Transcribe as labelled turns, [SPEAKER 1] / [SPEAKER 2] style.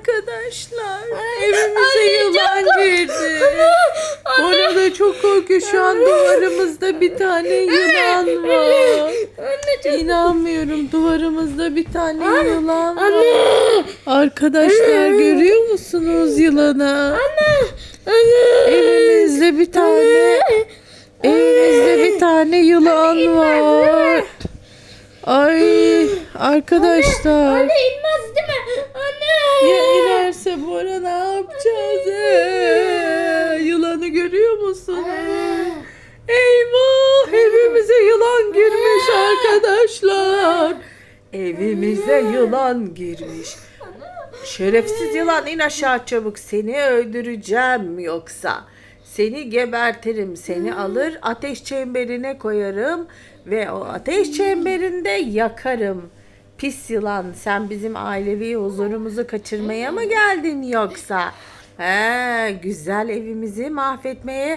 [SPEAKER 1] Arkadaşlar evimize yılan girdi. Orada çok korkuyor. Şu an duvarımızda bir tane yılan var. İnanmıyorum duvarımızda bir tane yılan var.
[SPEAKER 2] Anne.
[SPEAKER 1] Arkadaşlar görüyor musunuz yılanı?
[SPEAKER 2] Anne. Anne.
[SPEAKER 1] Evimizde bir tane evimizde bir tane yılan var. Ay arkadaşlar. Evimize yılan girmiş. Şerefsiz yılan in aşağı çabuk seni öldüreceğim yoksa. Seni gebertirim seni alır ateş çemberine koyarım ve o ateş çemberinde yakarım. Pis yılan sen bizim ailevi huzurumuzu kaçırmaya mı geldin yoksa? He, güzel evimizi mahvetmeye